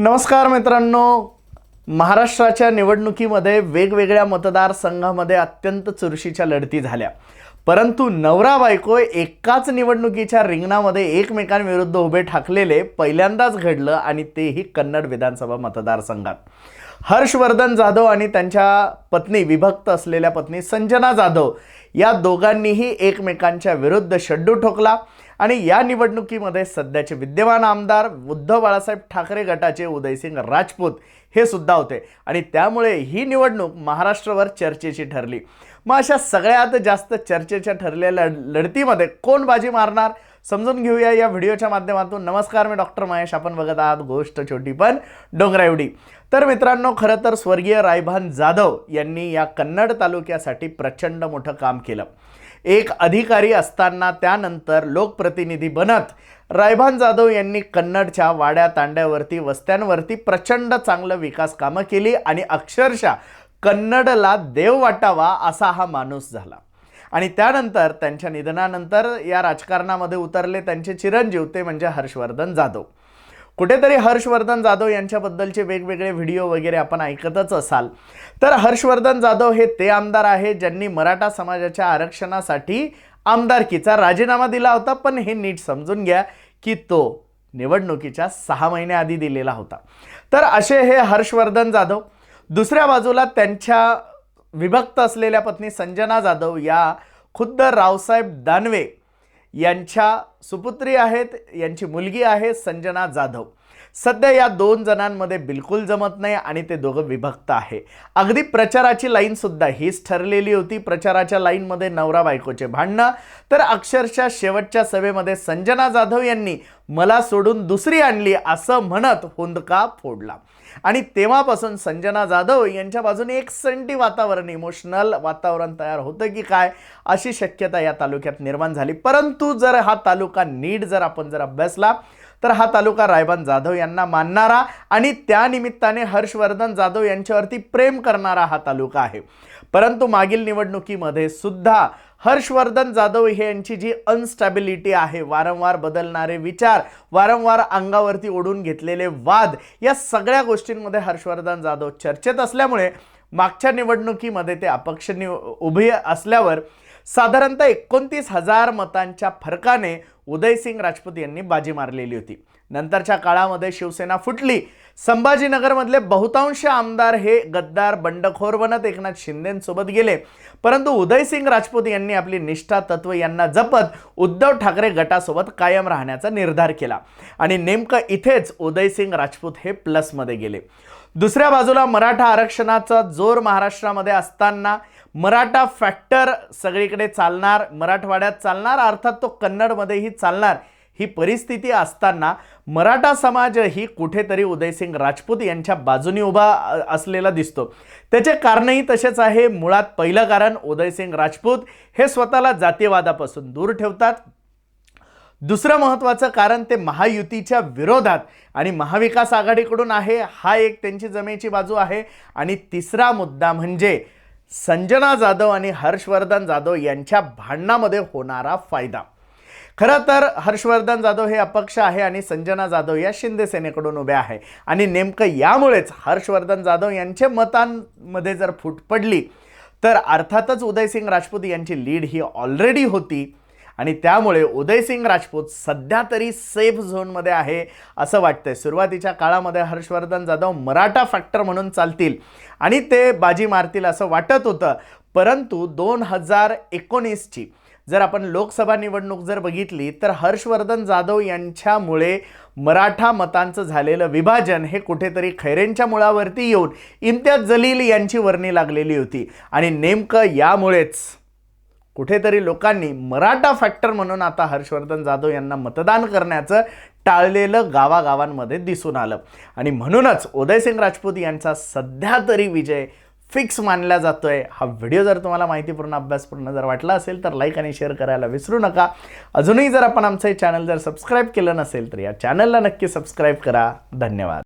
नमस्कार मित्रांनो. महाराष्ट्राच्या निवडणुकीमध्ये वेगवेगळ्या मतदारसंघामध्ये अत्यंत चुरशीच्या लढती झाल्या. परंतु नवरा बायको एकाच निवडणुकीच्या रिंगणामध्ये एकमेकांविरुद्ध उभे ठाकलेले पहिल्यांदाच घडलं आणि तेही कन्नड विधानसभा मतदारसंघात. हर्षवर्धन जाधव आणि त्यांच्या पत्नी विभक्त असलेल्या पत्नी संजना जाधव या दोघांनीही एकमेकांच्या विरुद्ध शड्डू ठोकला आणि या निवडणुकीमध्ये सध्याचे विद्यमान आमदार उद्धव बाळासाहेब ठाकरे गटाचे उदयसिंग राजपूत हे सुद्धा होते. आणि त्यामुळे ही निवडणूक महाराष्ट्रावर चर्चेची ठरली. मग अशा सगळ्यात जास्त चर्चेच्या ठरलेल्या लढतीमध्ये कोण बाजी मारणार? समजून घेऊया या व्हिडिओच्या माध्यमातून. नमस्कार मी डॉक्टर महेश. आपण बघत आहात गोष्ट छोटी पण डोंगरा एवढी. तर मित्रांनो खरं तर स्वर्गीय रायभान जाधव यांनी या कन्नड तालुक्यासाठी प्रचंड मोठं काम केलं. एक अधिकारी असताना त्यानंतर लोकप्रतिनिधी बनत रायभान जाधव यांनी कन्नडच्या वाड्या तांड्यावरती वस्त्यांवरती प्रचंड चांगलं विकास कामं केली आणि अक्षरशः कन्नडला देव वाटावा असा हा माणूस झाला. आणि त्यानंतर त्यांच्या निधनानंतर या राजकारणामध्ये उतरले त्यांचे चिरंजीव ते म्हणजे हर्षवर्धन जाधव. कुठेतरी हर्षवर्धन जाधव यांच्याबद्दलचे वेगवेगळे व्हिडिओ वगैरे आपण ऐकतच असाल. तर हर्षवर्धन जाधव हे ते आमदार आहे ज्यांनी मराठा समाजाच्या आरक्षणासाठी आमदारकीचा राजीनामा दिला होता पण हे नीट समजून घ्या की तो निवडणुकीच्या सहा महिन्याआधी दिलेला होता. तर असे हे हर्षवर्धन जाधव. दुसऱ्या बाजूला त्यांच्या विभक्त असलेल्या पत्नी संजना जाधव या खुद्द रावसाहेब दानवे यांच्या सुपुत्री आहेत यांची मुलगी आहे संजना जाधव. सध्या या दोन जणांमध्ये बिलकुल जमत नाही आणि ते दोघं विभक्त आहे. अगदी प्रचाराची लाईन सुद्धा हीच ठरलेली होती. प्रचाराच्या लाईनमध्ये नवरा बायकोचे भांडणं. तर अक्षरशः शेवटच्या सभेमध्ये संजना जाधव यांनी मला सोडून दुसरी आणली असं म्हणत हुंदका फोडला. आणि तेव्हापासून संजना जाधव यांच्या बाजूने एक संटी वातावरण इमोशनल वातावरण तयार होतं की काय अशी शक्यता या तालुक्यात निर्माण झाली. परंतु जर हा तालुका नीट जर आपण जर अभ्यासला तर हा तालुका रायबान जाधव यांना मानणारा आणि त्यानिमित्ताने हर्षवर्धन जाधव यांच्यावरती प्रेम करणारा हा तालुका आहे. परंतु मागील निवडणुकीमध्ये सुद्धा हर्षवर्धन जाधव हे यांची जी अनस्टॅबिलिटी आहे वारंवार बदलणारे विचार वारंवार अंगावरती ओढून घेतलेले वाद या सगळ्या गोष्टींमध्ये हर्षवर्धन जाधव चर्चेत असल्यामुळे मागच्या निवडणुकीमध्ये ते अपक्ष निव उभे असल्यावर साधारणतः एकोणतीस हजार मतांच्या फरकाने उदयसिंग राजपूत यांनी बाजी मारलेली होती. नंतरच्या काळामध्ये शिवसेना फुटली. संभाजीनगरमधले बहुतांश आमदार हे गद्दार बंडखोर बनत एकनाथ शिंदेंसोबत गेले. परंतु उदयसिंग राजपूत यांनी आपली निष्ठा तत्व यांना जपत उद्धव ठाकरे गटासोबत कायम राहण्याचा निर्धार केला. आणि नेमकं इथेच उदयसिंग राजपूत हे प्लसमध्ये गेले. दुसऱ्या बाजूला मराठा आरक्षणाचा जोर महाराष्ट्रामध्ये असताना मराठा फॅक्टर सगळीकडे चालणार मराठवाड्यात चालणार अर्थात तो कन्नडमध्येही चालणार ही परिस्थिती असताना मराठा समाज ही कुठेतरी उदयसिंग राजपूत यांच्या बाजूनी उभा असलेला दिसतो. त्याचे कारणही तसेच आहे. मुळात पहिलं कारण उदयसिंग राजपूत हे स्वतःला जातीयवादापासून दूर ठेवतात. दुसरं महत्त्वाचं कारण ते महायुतीच्या विरोधात आणि महाविकास आघाडीकडून आहे हा एक त्यांची जमेची बाजू आहे. आणि तिसरा मुद्दा म्हणजे संजना जाधव आणि हर्षवर्धन जाधव यांच्या भांडणामध्ये होणारा फायदा. खरं तर हर्षवर्धन जाधव हे अपक्ष आहे आणि संजना जाधव या शिंदे सेनेकडून उभे आहे. आणि नेमकं यामुळेच हर्षवर्धन जाधव यांच्या मतांमध्ये जर फूट पडली तर अर्थातच उदयसिंग राजपूत यांची लीड ही ऑलरेडी होती. आणि त्यामुळे उदयसिंग राजपूत सध्या तरी सेफ झोनमध्ये आहे असं वाटतंय. सुरुवातीच्या काळामध्ये हर्षवर्धन जाधव मराठा फॅक्टर म्हणून चालतील आणि ते बाजी मारतील असं वाटत होतं. परंतु दोन हजार एकोणीसची जर आपण लोकसभा निवडणूक जर बघितली तर हर्षवर्धन जाधव यांच्यामुळे मराठा मतांचं झालेलं विभाजन हे कुठेतरी खैरेंच्या मुळावरती येऊन इम्तियाज जलील यांची वर्णी लागलेली होती. आणि नेमकं यामुळेच कुठेतरी लोकांनी मराठा फॅक्टर म्हणून आता हर्षवर्धन जाधव यांना मतदान करण्याचं टाळलेलं गावागावांमध्ये दिसून आलं. आणि म्हणूनच उदयसिंग राजपूत यांचा सध्या तरी विजय फिक्स मानला जातोय. हा व्हिडिओ जर तुम्हाला माहितीपूर्ण अभ्यासपूर्ण जर वाटला असेल तर लाईक आणि शेअर करायला विसरू नका. अजूनही जर आपण आमचं हे चॅनल जर सबस्क्राईब केलं नसेल तर या चॅनलला नक्की सबस्क्राईब करा. धन्यवाद.